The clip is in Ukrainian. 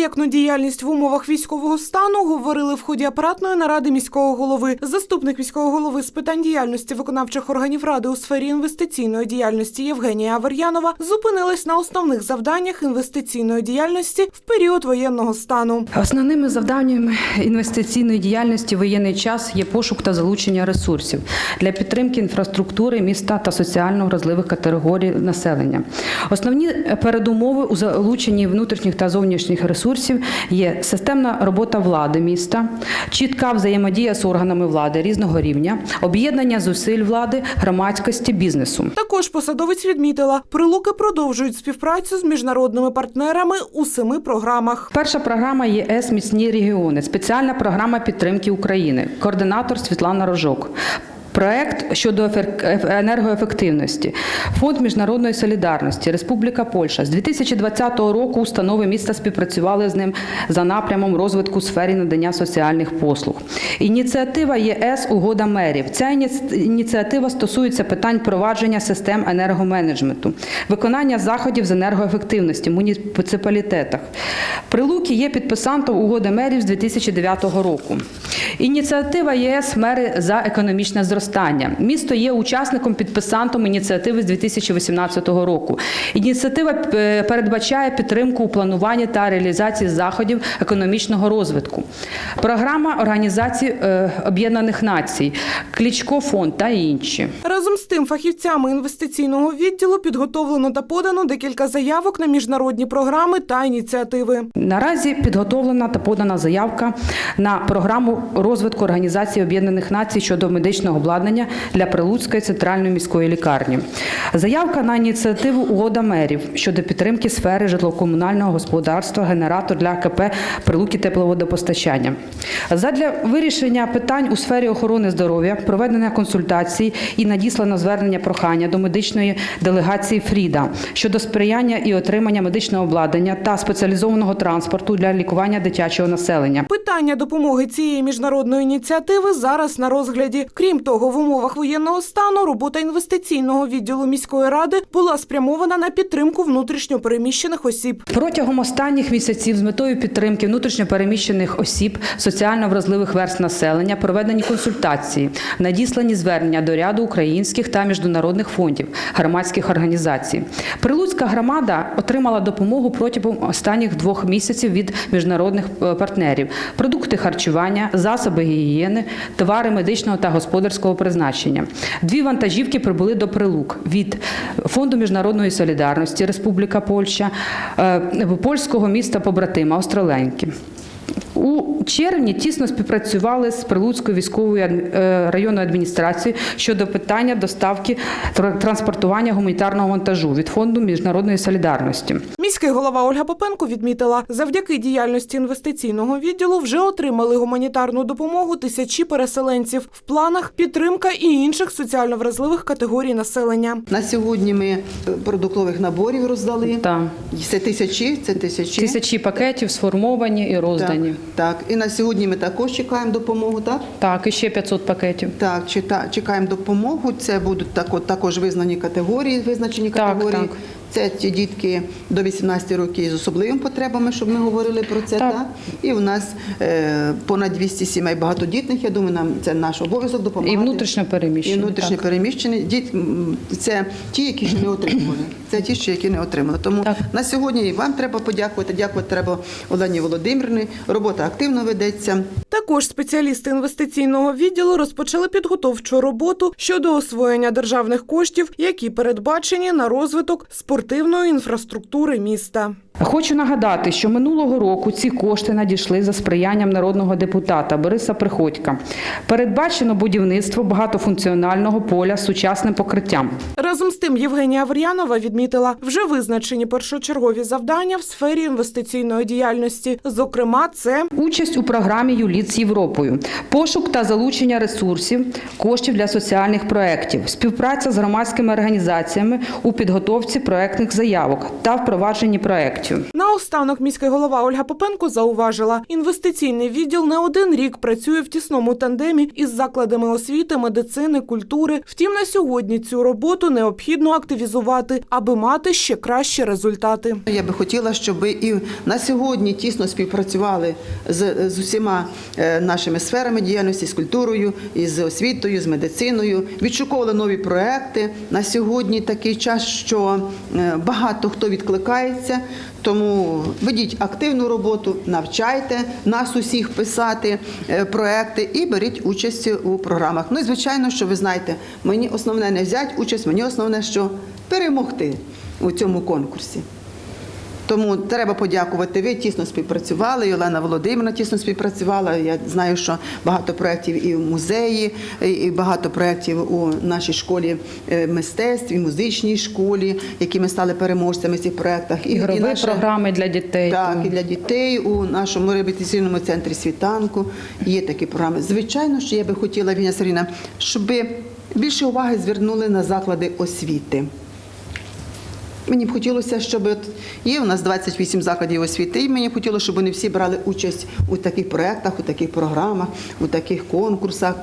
проєктну діяльність в умовах військового стану говорили в ході апаратної наради міського голови. Заступник міського голови з питань діяльності виконавчих органів ради у сфері інвестиційної діяльності Євгенія Авер'янова зупинилась на основних завданнях інвестиційної діяльності в період воєнного стану. Основними завданнями інвестиційної діяльності в воєнний час є пошук та залучення ресурсів для підтримки інфраструктури міста та соціально вразливих категорій населення. Основні передумови у залученні внутрішніх та зовнішніх ресурсів є системна робота влади міста, чітка взаємодія з органами влади різного рівня, об'єднання зусиль влади, громадськості, бізнесу. Також посадовець відмітила, прилуки продовжують співпрацю з міжнародними партнерами у семи програмах. Перша програма ЄС Міцні регіони, спеціальна програма підтримки України, координатор Світлана Рожок. Проект щодо енергоефективності, фонд міжнародної солідарності, Республіка Польща з 2020 року установи міста співпрацювали з ним за напрямом розвитку сфері надання соціальних послуг. Ініціатива ЄС Угода мерів. Ця ініціатива стосується питань провадження систем енергоменеджменту, виконання заходів з енергоефективності в муніципалітетах. Прилуки є підписантом угоди мерів з 2009 року. Ініціатива ЄС мери за економічне зростання. Місто є учасником підписантом ініціативи з 2018 року. Ініціатива е, передбачає підтримку у плануванні та реалізації заходів економічного розвитку. Програма Організації е, Об'єднаних Націй, Клічко фонд та інші. Разом з тим, фахівцями інвестиційного відділу підготовлено та подано декілька заявок на міжнародні програми та ініціативи. Наразі підготовлена та подана заявка на програму розвитку Організації Об'єднаних Націй щодо медичного обладнання для Прилуцької центральної міської лікарні. Заявка на ініціативу угода мерів щодо підтримки сфери житлово-комунального господарства, генератор для КП Прилуки тепловодопостачання. Задля вирішення питань у сфері охорони здоров'я, проведення консультацій і надіслано звернення прохання до медичної делегації Фріда щодо сприяння і отримання медичного обладнання та спеціалізованого транспорту для лікування дитячого населення. Питання допомоги цієї міжнародної ініціативи зараз на розгляді. Крім того, в умовах воєнного стану робота інвестиційного відділу міської ради була спрямована на підтримку внутрішньопереміщених осіб. Протягом останніх місяців з метою підтримки внутрішньопереміщених осіб, соціально вразливих верст населення проведені консультації, надіслані звернення до ряду українських та міжнародних фондів, громадських організацій. Прилуцька громада отримала допомогу протягом останніх двох місяців від міжнародних е, партнерів: продукти харчування, засоби гігієни, товари медичного та господарського призначення. Дві вантажівки прибули до Прилук від Фонду міжнародної солідарності Республіка Польща, е, польського міста побратима Остроленьки. У червні тісно співпрацювали з Прилуцькою військовою е, районною адміністрацією щодо питання доставки транспортування гуманітарного вантажу від фонду міжнародної солідарності. Міський голова Ольга Попенко відмітила, завдяки діяльності інвестиційного відділу вже отримали гуманітарну допомогу тисячі переселенців. В планах підтримка і інших соціально вразливих категорій населення. На сьогодні ми е, продуктових наборів роздали. Та Це тисячі, це тисячі. тисячі пакетів сформовані і роздані. так. І на сьогодні ми також чекаємо допомогу, так? Так, і ще 500 пакетів. Так, чекаємо допомогу. Це будуть також визнані категорії, визначені Так, категорії. так. Це ті дітки до 18 років з особливими потребами, щоб ми говорили про це. Так. Так. І у нас е, понад 200 сімей багатодітних. Я думаю, нам це наш обов'язок допомагати. І внутрішньо переміщені, І внутрішньо так. переміщені. Діт, це ті, які ще не отримали. Це ті, що які не отримали. Тому Так. на сьогодні і вам треба подякувати. Дякувати треба Олені Володимирівні. Робота активно ведеться. Також спеціалісти інвестиційного відділу розпочали підготовчу роботу щодо освоєння державних коштів, які передбачені на розвиток спортивної інфраструктури міста. Хочу нагадати, що минулого року ці кошти надійшли за сприянням народного депутата Бориса Приходька. Передбачено будівництво багатофункціонального поля з сучасним покриттям. Разом з тим, Євгенія Аврянова відмітила, вже визначені першочергові завдання в сфері інвестиційної діяльності. Зокрема, це Участь у програмі ЮЛІТ з Європою, пошук та залучення ресурсів, коштів для соціальних проєктів, співпраця з громадськими організаціями у підготовці проєктних заявок та впровадженні проєктів. На Наостанок міський голова Ольга Попенко зауважила, інвестиційний відділ не один рік працює в тісному тандемі із закладами освіти, медицини, культури. Втім, на сьогодні цю роботу необхідно активізувати, аби мати ще кращі результати. Я би хотіла, щоб і на сьогодні тісно співпрацювали з, з усіма е, нашими сферами діяльності, з культурою, із освітою, з медициною, відшуковували нові проекти. На сьогодні такий час, що е, багато хто відкликається. Тому ведіть активну роботу, навчайте нас усіх писати е, проекти і беріть участь у програмах. Ну і звичайно, що ви знаєте, мені основне не взяти участь, мені основне, що перемогти у цьому конкурсі. Тому треба подякувати. Ви тісно співпрацювали. і Олена Володимирівна тісно співпрацювала. Я знаю, що багато проєктів і в музеї, і- і багато проєктів у нашій школі е, мистецтв, і музичній школі, які ми стали переможцями в цих проєктах. І, Ігрові наша- програми для дітей. так, і для дітей у нашому реабілітаційному центрі світанку є такі програми. Звичайно, що я би хотіла, Віня Саріна, щоб більше уваги звернули на заклади освіти. Мені б хотілося, щоб є у нас 28 закладів освіти, і мені б хотілося, щоб вони всі брали участь у таких проєктах, у таких програмах, у таких конкурсах.